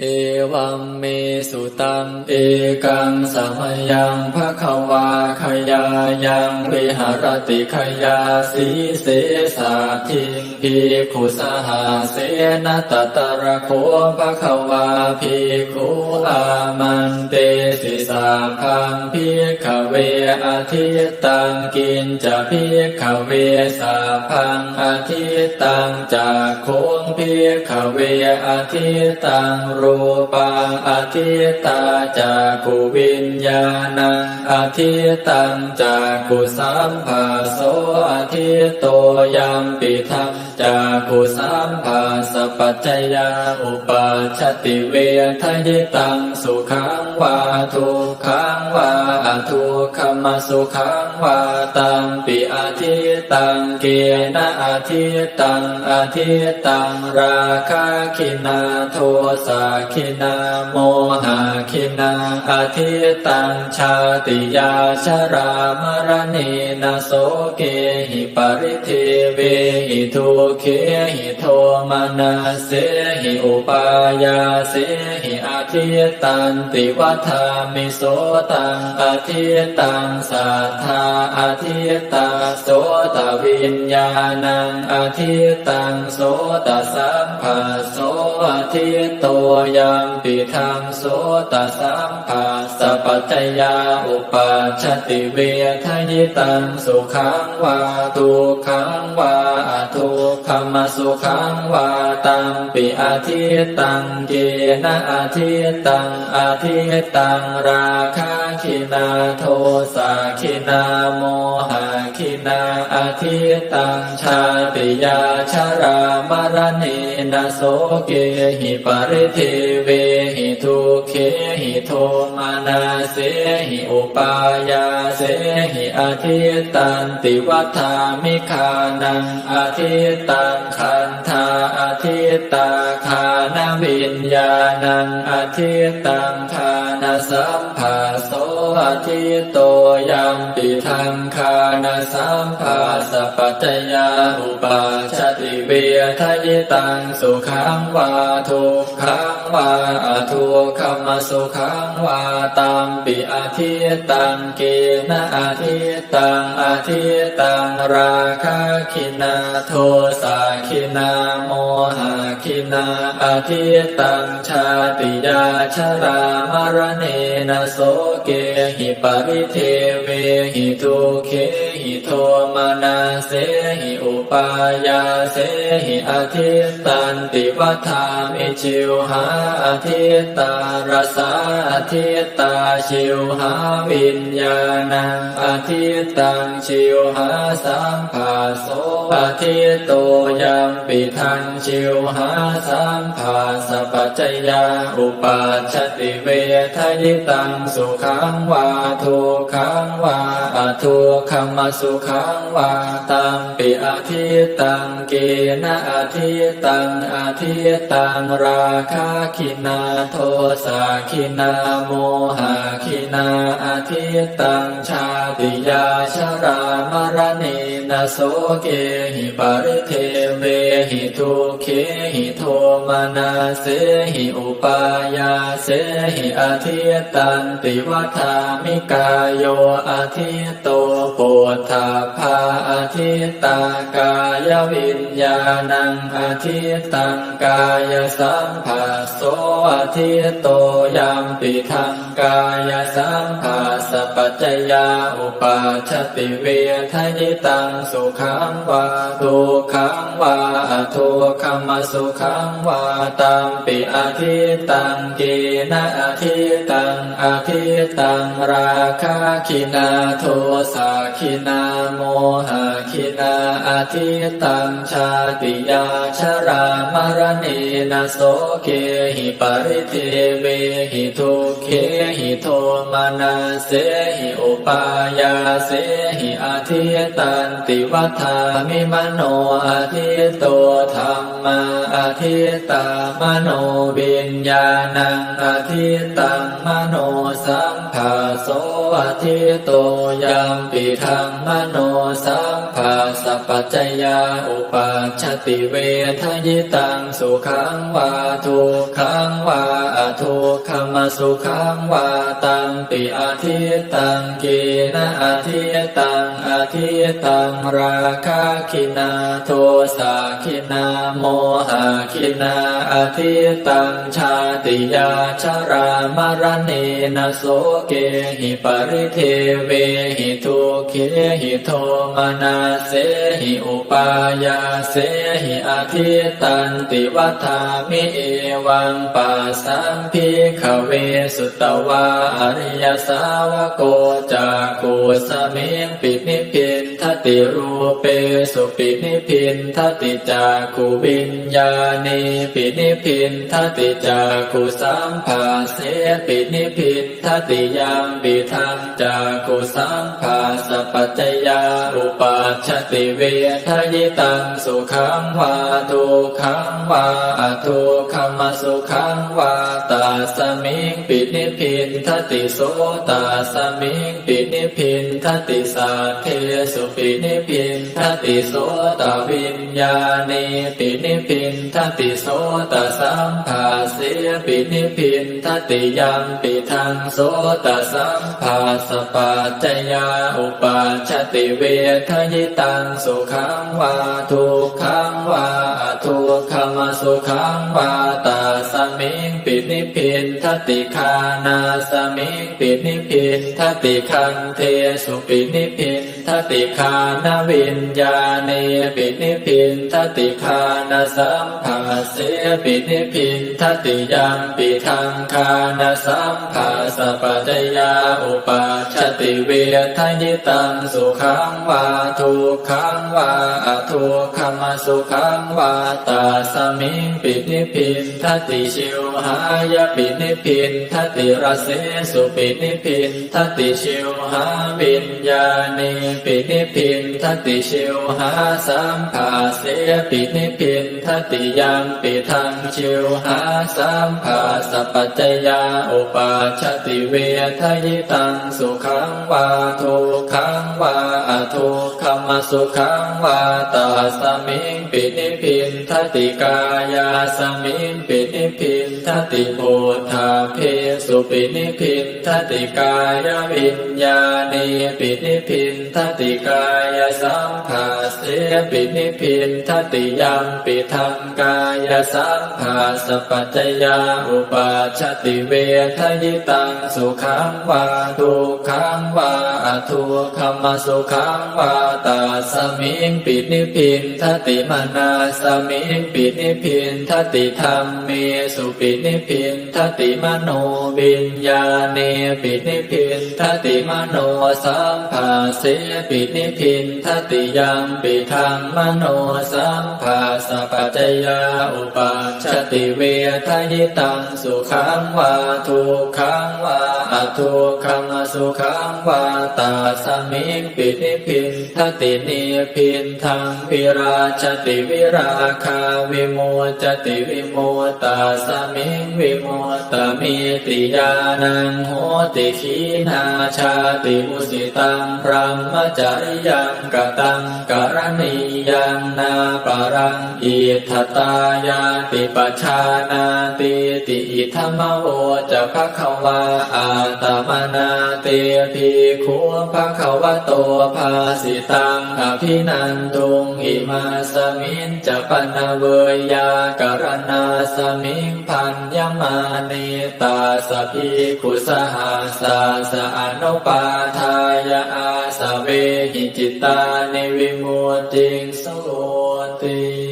เอวัมเมสุตังเอกังสมยังภะคะวาขยายังวิหารติขยาสีเสสาทิงพีขุสหาเสนตตระโคภะคะวาพีขุอามันเตสิสาพังพีขเวอาทิตตังกินจะพีขเวสาพังอาทิตตังจากโคงพีขเวอาทิตตังรูปังอาทิตตาจากุวิญญาณังอาทิตังจากุสัมภาโสอาทิตโตยัมปิทังจากุสัมภาสปัจจยาอุปาชติเวทยิตังสุขังวาทุขังวาอทุขมสุขังวาตังปิอาทิตังเกนะอาทิตังอาทิตังราคะคินาโทสาคินาโมหะคินาอาทิตังชาติยาชรามรณีนาโสเกหิปริเทเวหิทุเคหิโทมานาเสหิอุปายาเสหิอาทิตันติวัฏามิโสตังอาทิตังสัทธาอาทิตาโสตวิญญาณังอาทิตังโสตสัมภาโสอาทิตโยัมปิทังโสตสัมภาสปัจจยาอุปาชติเวทยิตังสุขังวาทุขังวาอทุขมสุขังวาตังปิอาทิตตังเกนะอาทิตตังอาทิตตังราคะคินาโทสาคินาโมหะคินาอาทิตตังชาติยาชรามรณีนาโสเกหิปริเทเวหิทุเค โทมานาเสหิอุปายาเสหิอาทิตตันติวัฏามิคานังอาทิตตังคันธาอาทิตตาคานวิญญาณังอาทิตตังคานสัมภาโสอาทิตโตยัมปิทังคานสัมภาสปัจจยาอุปาชติเวทยิตังสุขังวาทุกขังวาอทุกขมสุขังวาตัมปิอาทิตตังเกนะอาทิตตังอาทิตตังราคะคินาโทสาคินาโมหะคินาอาทิตตังชาติยาชรามรณีนาโสเกหิปริเทเวหิทุเค หิโทมนาเสหิอุปายาเสหิอาทิตตันติวัฏามิชิวหาอาทิตตารสาอาทิตตาชิวหาวิญญาณังอาทิตตังชิวหาสัมภาโสอาทิตโตยัมปิทังชิวหาสัมภาสปัจจยาอุปาชติเวทยิตังสุขังวาทุขังวาอทุขมสุสุขังวาตัมปิอาทิตตังเกนะอาทิตตังอาทิตตังราคะคินาโทสาคินาโมหะคินาอาทิตตังชาติยาชรามรณีนาโสเกหิปริเทเวหิทุเคหิโทมานาเสหิอุปายาเสหิอาทิตตันติวัฏามิกายโยอาทิตโตโปธาภาอาทิตตากายวิญญาณังอาทิตตังกายสัมภาโสอาทิตโตยัมปิทังกายสัมภาสปัจจยาอุปาชติเวทยิตังสุขังวาทุขังวาอทุกขมสุขังวาตัมปิอาทิตตังเกนะอาทิตตังอาทิตตังราคะคินาโทสาคินาโมหะคินาอาทิตตังชาติยาชรามรณีนาโสเกหิปริเทเวหิทุเคหิโทมานาเสหิอุปายาเสหิอาทิตตันติวัฏามิมโนอาทิตโตธรรมาอาทิตตามโนวิญญาณังอาทิตตังมโนสัมภาโสอาทิตโตยัมปิทังมโนสัมภาสปัจจยาอุปาชติเวทยิตังสุขังวาทุขังวาอทุขมสุขังวาตังปิอาทิตังกีนะอาทิตังอาทิตังราคะคินาโทสะคินาโมหะคินาอาทิตังชาติยาชรามรณเนโสเกหิปริเทเวหิทุเคหิโทมนาเสหิอุปายาเสหิอาทิตันติวัฏามิเอวังปัสสัมพิขเวสุตวาอริยสาวโกจากกุสเมงปินิพิน ทติรูเปสุปินิพินทติจากุวิญญาณีปินิพินทติจากุสัมภาเสปินิพินทติยามปิทังจากุสัมภาสปัจจยาอุปัชติเวทยิตังสุขังวาทุขังวาอทุขมสุขังวาตาสมิงปินิพินทติโสตาสมิงปินิพินทติสาเทสุปินิพินทติโสตวิญญาณีปินิพินทติโสตสัมภาเสปินิพินทติยัมปิทังโสตสัมภาสปัจจยาอุปัชติเวทยิตังสุขังวาทุกขังวาทุกขมสุขังวาตาสมิงปิ นิพินทติคานาสมิปินิพินทติคันเทสุปินิพินทติคานาวิญญาเนปินิพินทติคานาสัมภาเสปินิพินทติยังปิทังคานาสัมภาสปัจจยาอุปัชชติเวทยิตังสุขังวาทุกขังวาอทุกขมสุขังวาตาสมิงปินิพินทติชิวหายปินิพินทติรสเสสุปินิพินทติชิวหาวิญญาณีปินิพินทติชิวหาสัมภาเสปินิพินทติยังปิทังชิวหาสัมภาสปัจจยาอุปัชติเวทยิตังสุขังวาทุขังวาอทุขมสุขังวาตาสมิงปินิพินทติกายาสมิงปินิพินทติโพธาเพสุปินิพินทติกายวิญญาณีปินิพินทติกายสัมภาเสปินิพินทติยัมปิทังกายสัมภาสปัจจยาอุปัชติเวทยิตังสุขังวาทุขังวาอทุขมสุขังวาตาสมิงปินิพินทติมนาสมิงปินิพินทติธรรมเมสุปินิพินทติมโนวิญญาเนปินิพินทติมโนสัมภาเสปินิพินทติยังปิทังมโนสัมภาสปัจจยาอุปัชติเวทยิตังสุขังวาทุขังวาอทุกขมสุขังวาตาสมิงปินิพินทติเนพินทังวิราชติวิราคาวิโมจติวิโมตาสมิงวิโมตมิติยานังโหติขีนาชาติมุสิตังพรหมจริยังกตังกรณียังนาปรังอิทธตายาติปชานาติติอิธรรมโวจะภะคะวาอาตมนาเตภิกขุภะคะวโตภาสิตังอภินันทุงอิมาสมินจะปนะเวยยากรณาสมิงพันยมานิตาสพิคุสหาสาสะอนุปาทายาอาสเวหิจิตานิวิมุติงโสติ